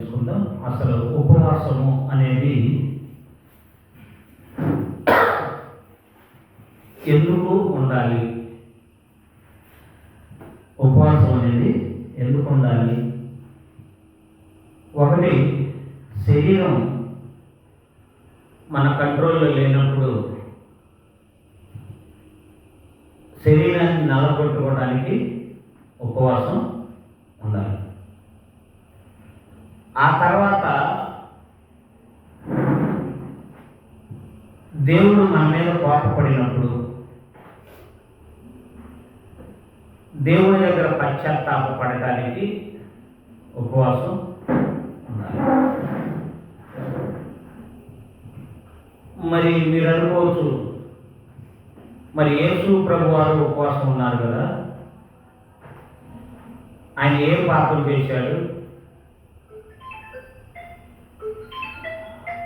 తెలుసుకుందాం అసలు ఉపవాసము అనేది ఎందుకు ఉండాలి? ఉపవాసం అనేది ఎందుకు ఉండాలి? ఒకటి శరీరం మన కంట్రోల్లో లేనప్పుడు శరీరాన్ని నలగొట్టుకోవడానికి ఉపవాసం ఉండాలి. ఆ తర్వాత దేవుడు మన మీద కోపపడినప్పుడు దేవుని దగ్గర పశ్చాత్తాపడటానికి ఉపవాసం మరి మీరు అనుకోవచ్చు మరి యేసు ప్రభు వారు ఉపవాసం ఉన్నారు కదా? ఆయన ఏం పాపం చేశాడు?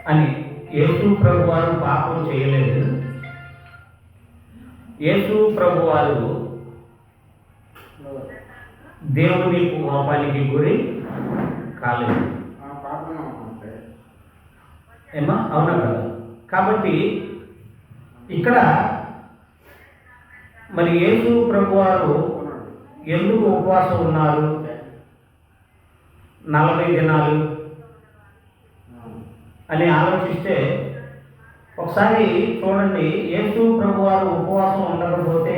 అని యేసు ప్రభు వారు పాపం చేయలేదు. యేసు ప్రభు వారు దేవుని కోపానికి గురి కాలేదు. ఏమా? అవునా కదా? కాబట్టి ఇక్కడ మరి యేసు ప్రభు వారు ఎందుకు ఉపవాసం ఉన్నారు? నలభై దినాలు అని ఆలోచిస్తే ఒకసారి చూడండి యేసు ప్రభు వారు ఉపవాసం ఉండకపోతే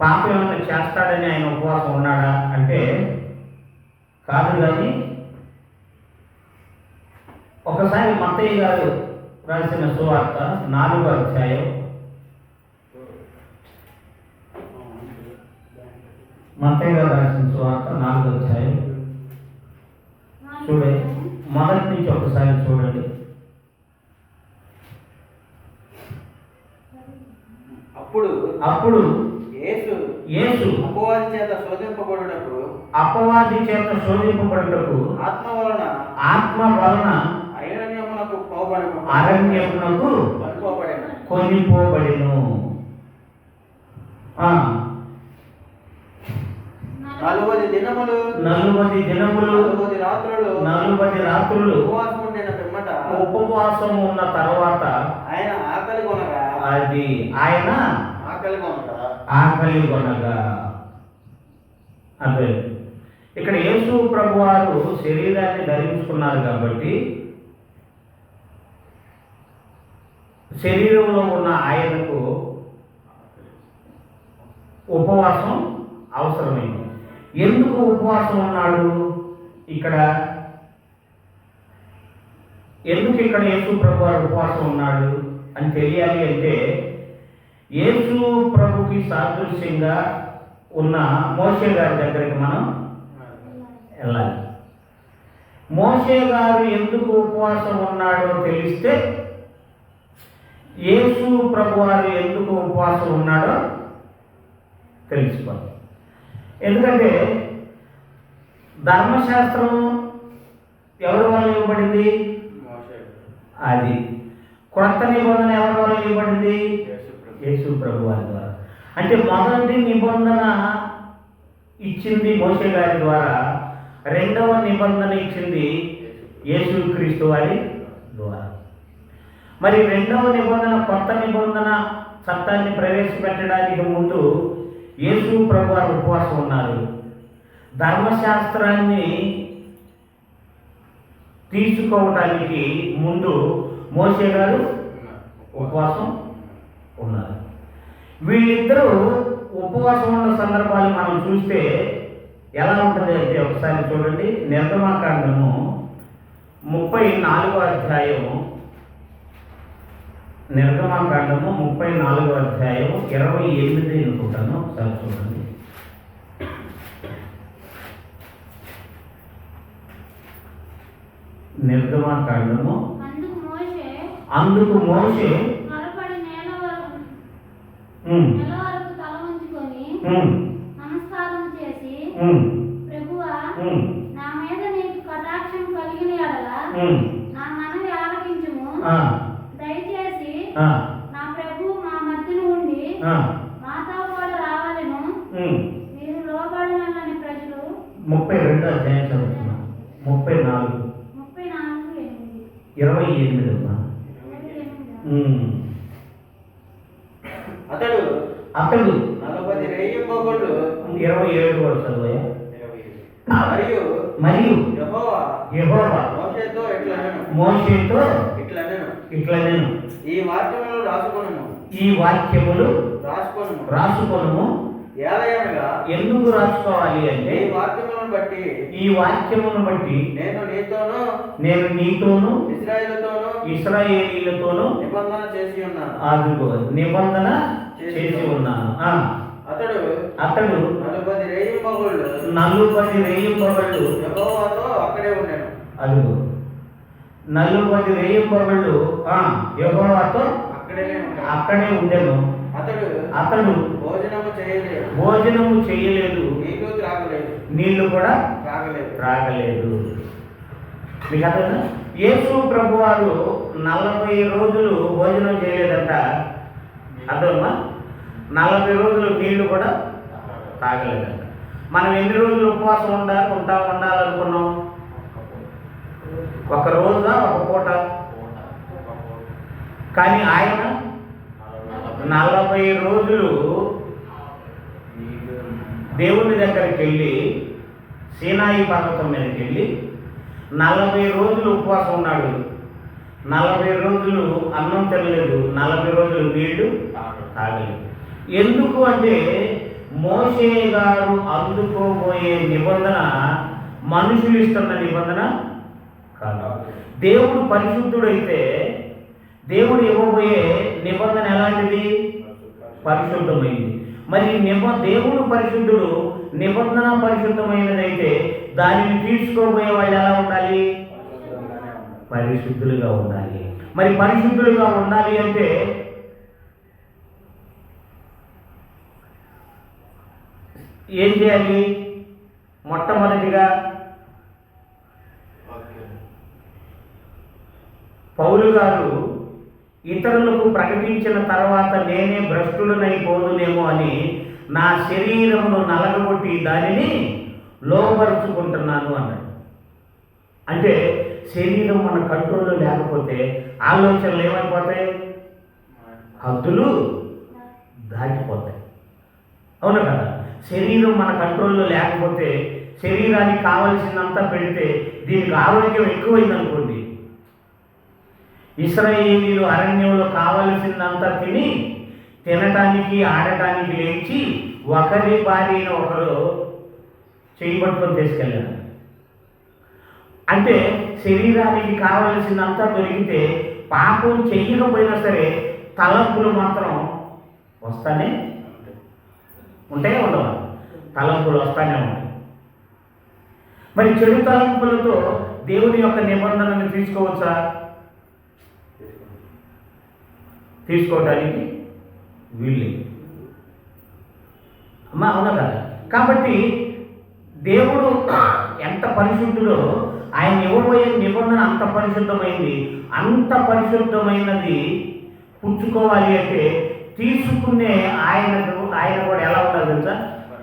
పాపం ఏమైనా చేస్తాడని ఆయన ఉపవాసం ఉన్నాడా అంటే కాదు కానీ ఒకసారి మత్తయ్య గారు రాసిన సువార్త నాలుగో అధ్యాయం మత్తయ్య గారు రాసిన సువార్త నాలుగో అధ్యాయం చూడండి. మొదటి నుంచి ఒకసారి చూడండి. అప్పుడు అప్పుడు యేసు యేసు అపవాది చేత శోధింపబడుటకు అపవాది చేత శోధింపబడుటకు ఆత్మ వలన ఆత్మ వలన అరణ్యమునకు పోబడి అరణ్యమునకు కొనిపోబడిను. ఆ, నలువది దినములు నలువది దినములు రాత్రులు నలువది రాత్రులు ఉపవాసం ఉండిన పిమ్మట. ఉపవాసం ఉన్న తర్వాత ఆయన ఆకలి కొనగా అది ఆయన ఆకలి కొనగా ఆకలి కొనగా అదే ఇక్కడ యేసు ప్రభు వారు శరీరాన్ని ధరించుకున్నారు కాబట్టి శరీరంలో ఉన్న ఆయనకు ఉపవాసం అవసరమైంది. ఎందుకు ఉపవాసం ఉన్నాడు? ఇక్కడ ఎందుకు ఇక్కడ యేసు ప్రభు వారు ఉపవాసం ఉన్నాడు అని తెలియాలి అంటే యేసు ప్రభుకి సాదృశ్యంగా ఉన్న మోషే గారి దగ్గరికి మనం వెళ్ళాలి. మోషే గారు ఎందుకు ఉపవాసం ఉన్నాడో తెలిస్తే యేసు ప్రభు వారు ఎందుకు ఉపవాసం ఉన్నాడో తెలుసుకోవాలి. ఎందుకంటే ధర్మశాస్త్రం ఎవరి వల్ల ఇవ్వబడింది? అది. కొత్త నిబంధన ఎవరి వల్ల ఇవ్వబడింది. యేసు ప్రభు వారి ద్వారా. అంటే మొదటి నిబంధన ఇచ్చింది మోసే గారి ద్వారా రెండవ నిబంధన ఇచ్చింది యేసు క్రీస్తు వారి ద్వారా. మరి రెండవ నిబంధన కొత్త నిబంధన చట్టాన్ని ప్రవేశపెట్టడానికి ముందు యేసు ప్రభు వారు ఉపవాసం ఉన్నారు. ధర్మశాస్త్రాన్ని తీసుకోవటానికి ముందు మోసే గారు ఉపవాసం ఉన్నారు. వీళ్ళిద్దరూ ఉపవాసం ఉన్న సందర్భాలు మనం చూస్తే ఎలా ఉంటుంది అంటే ఒకసారి చూడండి. నిర్గమాకాండము ముప్పై నాలుగో అధ్యాయము నిర్గమాకాండము ముప్పై నాలుగో అధ్యాయం ఇరవై ఎనిమిది అనుకుంటాను. ఒకసారి చూడండి నిర్గమాకాండము అందుకు మోషే అందుకు మోసే త్వరపడి నేల వరకు ఉమ్, నెల వరకు తల ఉంచుకొని ఉమ్, నమస్కారం చేసి ప్రభువా నా మీద నీకు కటాక్షం కలిగిన ఎడల ఉమ్, నా మనవి ఆలకించుము. ఆ, దయచేసి ఆ, నా ప్రభు మా మధ్యన ఉండి ఆ, మాతో కూడా రావాలను ఉమ్. మీరు లోబడినని ప్రజలు ముప్పై రెండో అధ్యాయం నేను చదువుతున్నాను ముప్పై నాలుగు ముప్పై నాలుగు ఎనిమిది ఇరవై ఎనిమిది అమ్మా ఇరవై ఎనిమిది ఉమ్. అతడు అతడు నలభై రేయి మొగళ్ళు ఇరవై ఏడు కూడా చదువయ్యా మరియు మరియు యెహోవా యెహోవా మోషేతో ఇట్లా నేను మోషేతో ఈ వాక్యములు రాసుకొనుము. ఈ వాక్యములు రాసుకొనుము. రాసుకొనుము. ఏలయనగా ఎందుకు రాసుకోవాలి అంటే ఈ వాక్యములను బట్టి ఈ వాక్యమును బట్టి నేను నీతోనూ నేను నీతోను ఇస్రాయేలుతోనూ ఇస్రాయేలీలతోను నిబంధన చేసి ఉన్నాను. నిబంధన చేసి ఉన్నాను. ఆ, అతడు అతడు నలభై రేయి మొగళ్ళు. నలుపది రేయింపబళ్ళు యెహోవాతో అక్కడే ఉన్నాను అదుగు. నలుపది రేయింపబళ్ళు ఆ, యెహోవాతో అక్కడే అక్కడే ఉండెను. అతడు అతడు భోజనము చేయలేదు. భోజనము చేయలేదు. నీళ్ళు త్రాగలేదు. నీళ్ళు కూడా త్రాగలేదు. త్రాగలేదు. మీకు అర్థమైందా? యేసు ప్రభు వారు నలభై రోజులు భోజనం చేయలేదంట. అర్థమమ్మా నలభై రోజులు నీళ్ళు కూడా తాగలేదంట. మనం ఎన్ని రోజులు ఉపవాసం ఉండాలి ఉంటా ఉండాలనుకున్నాం? ఒక రోజా ఒక పూట? కానీ ఆయన నలభై రోజులు దేవుని దగ్గరికి వెళ్ళి సీనాయి పర్వతం మీదకి వెళ్ళి నలభై రోజులు ఉపవాసం ఉన్నాడు. నలభై రోజులు అన్నం తినలేదు. నలభై రోజులు నీళ్ళు తాగలేదు. ఎందుకు అంటే మోసే గారు అందుకోబోయే నిబంధన మనుషులు ఇస్తున్న నిబంధన కాదు. దేవుడు పరిశుద్ధుడైతే దేవుడు ఇవ్వబోయే నిబంధన ఎలాంటిది? పరిశుద్ధమైంది. మరి నిబ దేవుడు పరిశుద్ధుడు నిబంధన పరిశుద్ధమైనదైతే దానిని తీసుకోబోయే వాళ్ళు ఎలా ఉండాలి? పరిశుద్ధులుగా ఉండాలి. మరి పరిశుద్ధులుగా ఉండాలి అంటే ఏం చేయాలి? మొట్టమొదటిగా పౌలు గారు ఇతరులకు ప్రకటించిన తర్వాత నేనే భ్రష్టుడనైపోదునేమో అని నా శరీరమును నలగగొట్టి దానిని లోపరుచుకుంటున్నాను అన్నాడు. అంటే శరీరం మన కంట్రోల్లో లేకపోతే ఆలోచనలు ఏమైపోతాయి? హద్దులు దాటిపోతాయి. అవును కదా? శరీరం మన కంట్రోల్లో లేకపోతే శరీరానికి కావలసిందంతా పెడితే దీనికి ఆరోగ్యం ఎక్కువైందనుకోండి. ఇస్రాయేలీలు అరణ్యంలో కావలసిందంతా తిని తినటానికి ఆడటానికి లేచి ఒకరి భార్యను ఒకరు చేయబట్టుకొని తీసుకెళ్ళారు. అంటే శరీరానికి కావలసిందంతా దొరికితే పాపం చేయకపోయినా సరే తలంపులు మాత్రం వస్తానే ఉంటాయే ఉండవా. తలంపులు వస్తానే ఉంటాయి. మరి చెడు తలంపులతో దేవుని యొక్క నిబంధనను తీసుకోవచ్చా? తీసుకోవడానికి వీళ్ళు అమ్మా అవునా కదా? కాబట్టి దేవుడు ఎంత పరిశుద్ధుడో ఆయన ఇవ్వబోయే నిబంధన అంత పరిశుద్ధమైంది. అంత పరిశుద్ధమైనది పుచ్చుకోవాలి అంటే తీసుకునే ఆయనకు ఆయన కూడా ఎలా ఉండాలి తెలుసా?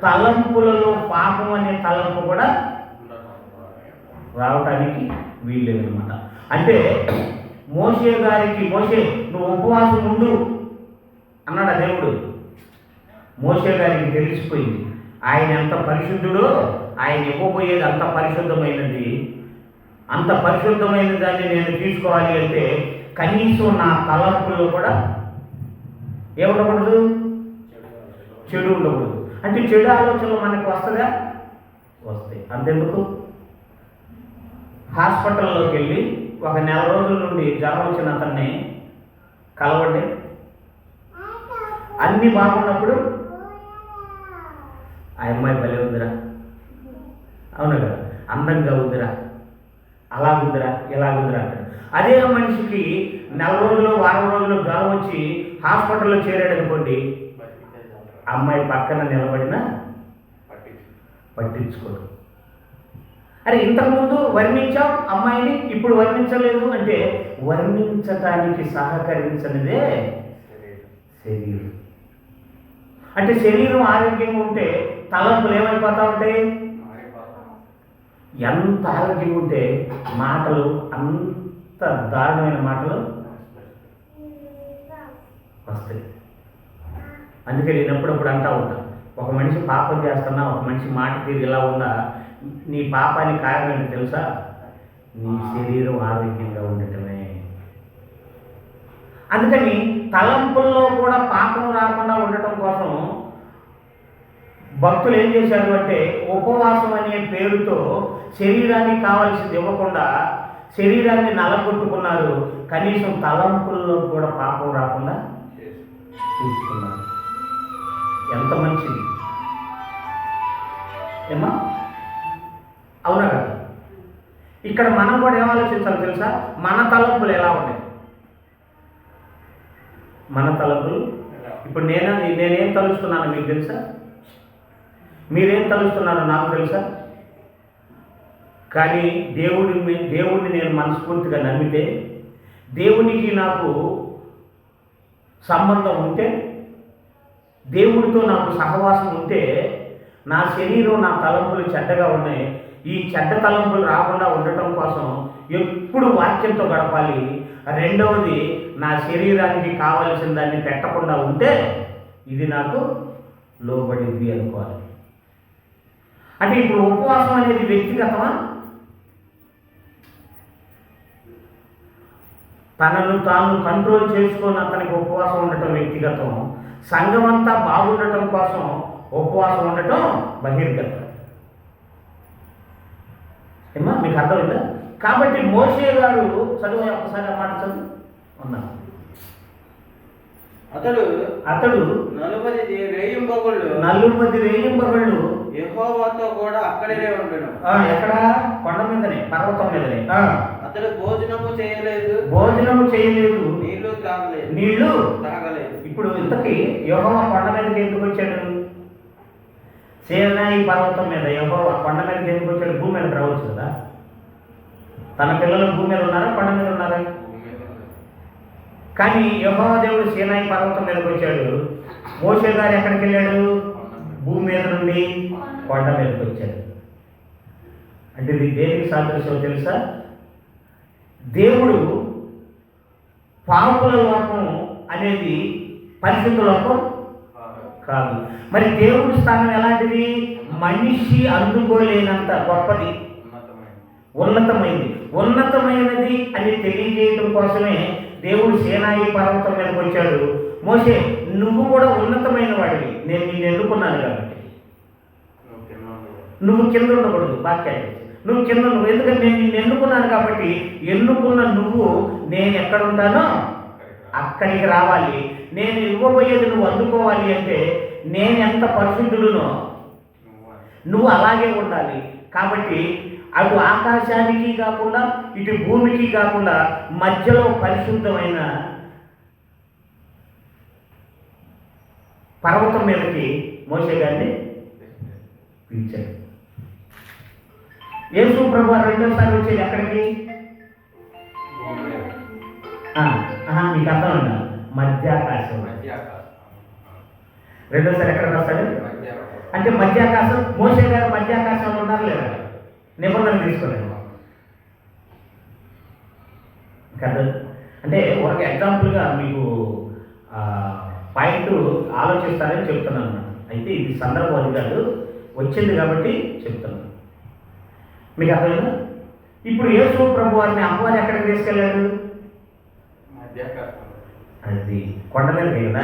తలంపులలో పాపం అనే తలంపు కూడా రావటానికి వీల్లేదనమాట అంటే మోసే గారికి మోసే నువ్వు ఉపవాసం ఉండు అన్నాడు ఆ దేవుడు? మోసే గారికి తెలిసిపోయింది. ఆయన ఎంత పరిశుద్ధుడో ఆయన ఇవ్వబోయేది అంత పరిశుద్ధమైనది. అంత పరిశుద్ధమైన దాన్ని నేను తీసుకోవాలి అంటే కనీసం నా తలంపులో కూడా ఏముండకూడదు? చెడు ఉండకూడదు. అంటే చెడు ఆలోచనలు మనకు వస్తుందా? వస్తాయి. అంతెందుకు? హాస్పిటల్లోకి వెళ్ళి ఒక నెల రోజుల నుండి జ్వరం వచ్చిన అతన్ని కలవండి. అన్ని బాగున్నప్పుడు ఆ అమ్మాయి భలే ఉందిరా. అవును కదా? అందంగా ఉందిరా. అలా ఉందిరా ఇలా ఉందిరా అంటారు అదే మనిషికి నెల రోజులు వారం రోజులు జ్వరం వచ్చి హాస్పిటల్లో చేరాడు అనుకోండి అమ్మాయి పక్కన నిలబడిన పట్టించుకోడు. అరే ఇంతకుముందు వర్ణించాం అమ్మాయిని ఇప్పుడు వర్ణించలేదు అంటే వర్ణించటానికి సహకరించనిదే శరీరం. అంటే శరీరం ఆరోగ్యంగా ఉంటే తలంపులు ఏమైపోతా ఉంటాయి? ఎంత ఆరోగ్యంగా ఉంటే మాటలు అంత దారుణమైన మాటలు వస్తాయి అందుకే నేను ఎప్పుడప్పుడు అంటా ఉంటా. ఒక మనిషి పాపం చేస్తున్నా ఒక మనిషి మాట తీరు ఇలా ఉందా నీ పాపానికి కారణం ఏంటో తెలుసా? నీ శరీరం ఆరోగ్యంగా ఉండటమే. అందుకని తలంపుల్లో కూడా పాపం రాకుండా ఉండటం కోసం భక్తులు ఏం చేశారు అంటే ఉపవాసం అనే పేరుతో శరీరానికి కావాల్సింది ఇవ్వకుండా శరీరాన్ని నలగొట్టుకున్నారు. కనీసం తలంపుల్లో కూడా పాపం రాకుండా చూసుకున్నారు. ఎంత మంచిది? ఏమా అవునా కదా? ఇక్కడ మనం కూడా ఏం ఆలోచించాలి తెలుసా? మన తలంపులు ఎలా ఉన్నాయి? మన తలంపులు? ఇప్పుడు నేను? నేనేం తలుస్తున్నాను మీకు తెలుసా? మీరేం తలుస్తున్నారో నాకు తెలుసా? కానీ దేవుడి దేవుడిని నేను మనస్ఫూర్తిగా నమ్మితే దేవునికి నాకు సంబంధం ఉంటే దేవుడితో నాకు సహవాసం ఉంటే నా శరీరం నా తలంపులు చెడ్డగా ఉన్నాయి. ఈ చెడ్డ తలంపులు రాకుండా ఉండటం కోసం ఎప్పుడు వాక్యంతో గడపాలి. రెండవది నా శరీరానికి కావలసిన దాన్ని పెట్టకుండా ఉంటే ఇది నాకు లోబడింది అనుకోవాలి. అంటే ఇప్పుడు ఉపవాసం అనేది వ్యక్తిగతమా? తనను తాను కంట్రోల్ చేసుకొని అతనికి ఉపవాసం ఉండటం వ్యక్తిగతం సంఘం అంతా బాగుండటం కోసం ఉపవాసం ఉండటం బహిర్గతం. ఏమా మీకు అర్థమైందా? కాబట్టి మోషే గారు చదువు ఒకసారి మాట చదువు. ఉన్నా. అతడు అతడు నలుబది రేయింబగుళ్ళు నలుగురి వేయింబగళ్ళు యెహోవాతో కూడా అక్కడే ఉండను. ఎక్కడ? కొండ మీదనే పర్వతం మీదనే. అతడు భోజనము చేయలేదు. భోజనము చేయలేదు. నీళ్ళు త్రాగలేదు నీళ్ళు తాగలేదు. ఇప్పుడు ఇంతకీ యోహోవ కొండ మీదకి ఎందుకు వచ్చాడు? సేనాయి పర్వతం మీద యోహోవ కొండ మీదకి ఎందుకు వచ్చాడు? భూమి మీద రావచ్చు కదా. తన పిల్లలు భూమి మీద ఉన్నారా? కొండ మీద ఉన్నారా? కానీ యహోవా దేవుడు సేనాయి పర్వతం మీదకి వచ్చాడు. మోషే గారు ఎక్కడికి వెళ్ళాడు? భూమి మీద నుండి కొండ మీదకి వచ్చాడు. అంటే ఇది దేనికి సాదృశ్యం తెలుసా? దేవుడు పాపుల లోకం అనేది పరిస్థితులకు కాదు. మరి దేవుడి స్థానం ఎలాంటిది? మనిషి అందుకోలేనంత గొప్పది. ఉన్నతమైంది. ఉన్నతమైనది అని తెలియజేయడం కోసమే దేవుడు సేనాయి పర్వతం మీదకి వచ్చాడు. మోసే నువ్వు కూడా ఉన్నతమైన వాడివి. నేను నిన్ను ఎన్నుకున్నాను కాబట్టి. నువ్వు కింద ఉండకూడదు. వాక్యాన్ని నువ్వు కింద నువ్వు ఎందుకంటే నేను నిన్ను ఎన్నుకున్నాను కాబట్టి ఎన్నుకున్న నువ్వు నేను ఎక్కడ ఉంటానో అక్కడికి రావాలి. నేను ఇవ్వబోయేది నువ్వు అందుకోవాలి అంటే నేను ఎంత పరిశుద్ధుడునో నువ్వు అలాగే ఉండాలి. కాబట్టి అటు ఆకాశానికి కాకుండా ఇటు భూమికి కాకుండా మధ్యలో పరిశుద్ధమైన పర్వతం మీదకి మోసే గారిని పిలిచాడు. యేసు ప్రభు రెండోసారి వచ్చేది ఎక్కడికి? మీకు అర్థం ఉందా మధ్యాకాశం రెండోసారి ఎక్కడికి వస్తాడు అంటే మధ్యాకాశం మోసే గారు మధ్యాకాశంలో ఉన్నారు లేదా? నిబంధన తీసుకోలేదు. కదా అంటే ఒక ఎగ్జాంపుల్గా మీకు పాయింట్ ఆలోచిస్తారని చెప్తున్నాను. అయితే ఇది సందర్భం కాదు వచ్చింది కాబట్టి చెప్తున్నాను. మీకు అర్థమైందా? ఇప్పుడు యేసు ప్రభు వారిని అమ్మవారు ఎక్కడికి తీసుకెళ్ళాడు? అది కొండ మీద కదా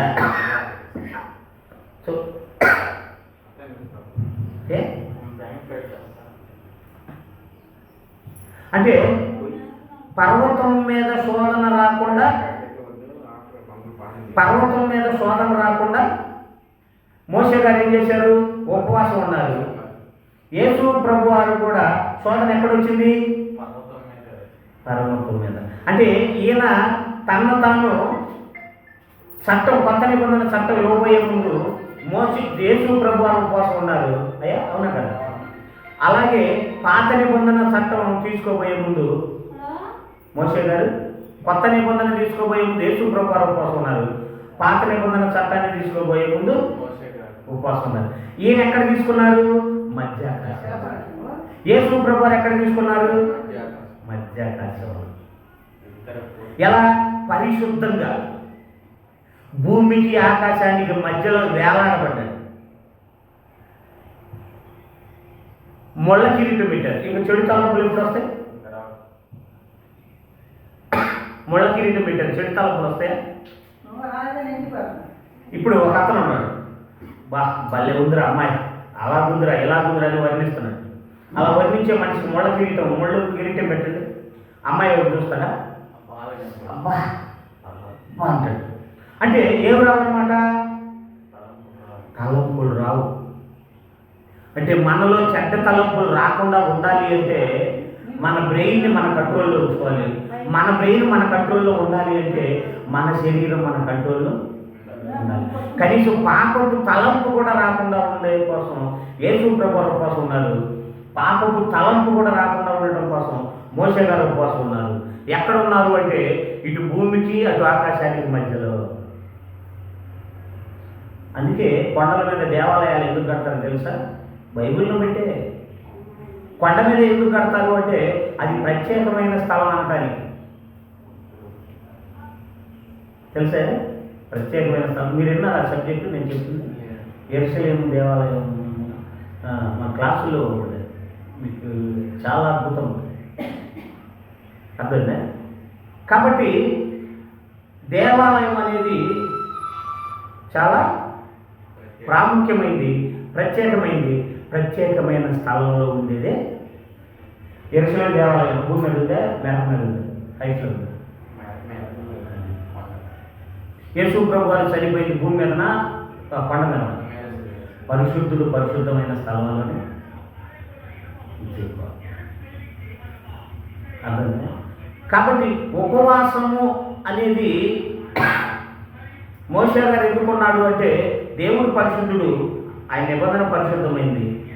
సో? అంటే పర్వతం మీద శోధన రాకుండా పర్వతం మీద శోధన రాకుండా మోసే గారు ఏం చేశారు? ఉపవాసం ఉన్నారు. యేసు ప్రభు వారు కూడా శోధన ఎక్కడొచ్చింది? పర్వతం మీద. అంటే ఈయన తన తాను చట్టం కొత్త నిబంధన చట్టం ఇవ్వబోయే ముందు మోసి యేసు ప్రభు ఉపవాసం ఉన్నారు. అయ్యా అవునా కదా? అలాగే పాత నిబంధన చట్టం తీసుకోబోయే ముందు మోసే గారు కొత్త నిబంధన తీసుకోబోయే ముందు యేసు ప్రభు ఉపవాసం ఉన్నారు. పాత నిబంధన చట్టాన్ని తీసుకోబోయే ముందు ఉపవాసం ఉన్నారు. ఈయన ఎక్కడ తీసుకున్నారు? మధ్యాకాశం యేసు ప్రభు ఎక్కడ తీసుకున్నారు? మధ్యాకాశంలో. ఎలా? పరిశుద్ధంగా. భూమికి ఆకాశానికి మధ్యలో వేలాడబడ్డాడు ముళ్ళ కిరీటం పెట్టారు. ఇంకా చెడు తలంపులు ఎప్పుడు వస్తాయి? ముళ్ళ కిరీటం పెట్టారు. చెడు తలంపులు వస్తాయా? ఇప్పుడు ఒక అతను ఉన్నాడు. బా భలే ఉందిరా అమ్మాయి. అలా ఉందిరా ఇలా ఉందిరా అని వర్ణిస్తున్నాడు. అలా వర్ణించే మనిషికి ముళ్ళ కిరీటం ముళ్ళు కిరీటం పెట్టండి. అమ్మాయి ఎవరు చూస్తాడా? అబ్బా అబ్బా అంటాడు. అంటే ఏం రావన్నమాట? తలంపులు రావు. అంటే మనలో చెడ్డ తలంపులు రాకుండా ఉండాలి అంటే మన బ్రెయిన్ని మన కంట్రోల్లో ఉంచుకోవాలి. మన బ్రెయిన్ మన కంట్రోల్లో ఉండాలి అంటే మన శరీరం మన కంట్రోల్లో ఉండాలి. కనీసం పాపపు తలంపు కూడా రాకుండా ఉండే కోసం యేసు ప్రభు కోసం ఉన్నారు. పాపపు తలంపు కూడా రాకుండా ఉండటం కోసం మోసే గారు ఉపవాసం ఉన్నారు. ఎక్కడ ఉన్నారు అంటే ఇటు భూమికి అటు ఆకాశానికి మధ్యలో. అందుకే కొండల మీద దేవాలయాలు ఎందుకు కడతారు తెలుసా? బైబిల్లో పెట్టే. కొండ మీద ఎందుకు కడతారు అంటే అది ప్రత్యేకమైన స్థలం అనటానికి. తెలుసా? ప్రత్యేకమైన స్థలం. మీరు విన్నారా ఆ సబ్జెక్టు? నేను చెప్తుంది ఎరుసలేం దేవాలయం మా క్లాసులో. మీకు చాలా అద్భుతం. అర్థమైందా? కాబట్టి దేవాలయం అనేది చాలా ప్రాముఖ్యమైంది ప్రత్యేకమైనది ప్రత్యేకమైన స్థలంలో ఉండేదే ఎరుసలేం దేవాలయం. భూమి మీద ఉందా? మేడ మీద హైట్లో యేసు ప్రభు గారు చనిపోయింది భూమి మీదన? ఆ, కొండ మీద పరిశుద్ధుడు పరిశుద్ధమైన స్థలంలోనే ఉంచేవారు. అర్థమైందా? కాబట్టి ఉపవాసము అనేది మోషే గారు ఎందుకున్నాడు అంటే దేవుడు పరిశుద్ధుడు ఆయన నిబంధన పరిశుద్ధమైంది.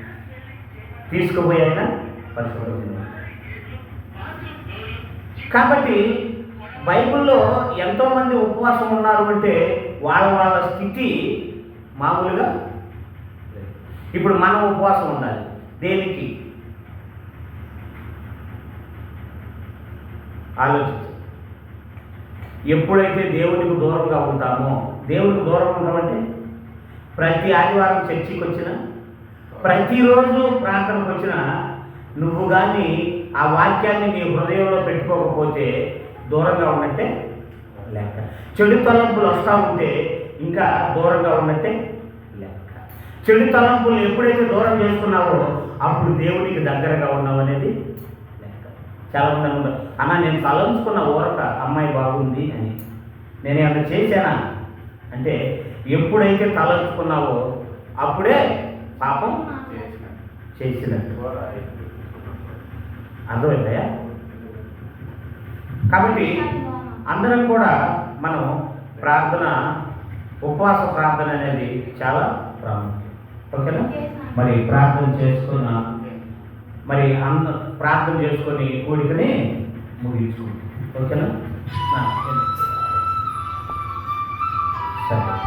తీసుకుపోయి ఆయన పరిశుద్ధమైంది కాబట్టి బైబిల్లో ఎంతోమంది ఉపవాసం ఉన్నారు అంటే వాళ్ళ వాళ్ళ స్థితి మామూలుగా ఇప్పుడు మనం ఉపవాసం ఉండాలి. దేనికి? ఆలోచించు. ఎప్పుడైతే దేవునికి దూరంగా ఉంటామో దేవునికి దూరంగా ఉంటామంటే ప్రతి ఆదివారం చర్చికి వచ్చిన ప్రతిరోజు ప్రార్థనకు వచ్చిన నువ్వు కానీ ఆ వాక్యాన్ని నీ హృదయంలో పెట్టుకోకపోతే దూరంగా ఉన్నట్టే లెక్క. చెడు తలంపులు వస్తూ ఉంటే ఇంకా దూరంగా ఉన్నట్టే లెక్క. చెడు తలంపులు ఎప్పుడైతే దూరం చేసుకున్నావో అప్పుడు దేవునికి దగ్గరగా ఉన్నావు అనేది లెక్క. చాలా మంది అనుకుంటారు అన్న నేను తలంచుకున్న ఊరక అమ్మాయి బాగుంది అని. నేను ఏమైనా చేశానా? అంటే ఎప్పుడైతే తలంచుకున్నావో అప్పుడే పాపం చేసినట్టు. అర్థమైందయా కాబట్టి అందరం కూడా మనం ప్రార్థన ఉపవాస ప్రార్థన అనేది చాలా ప్రాముఖ్యం. ఓకేనా? మరి ప్రార్థన చేసుకున్న మరి అందరం ప్రార్థన చేసుకొని కూడికని ముగించుకుంటాం ఓకేనా? నా- సరే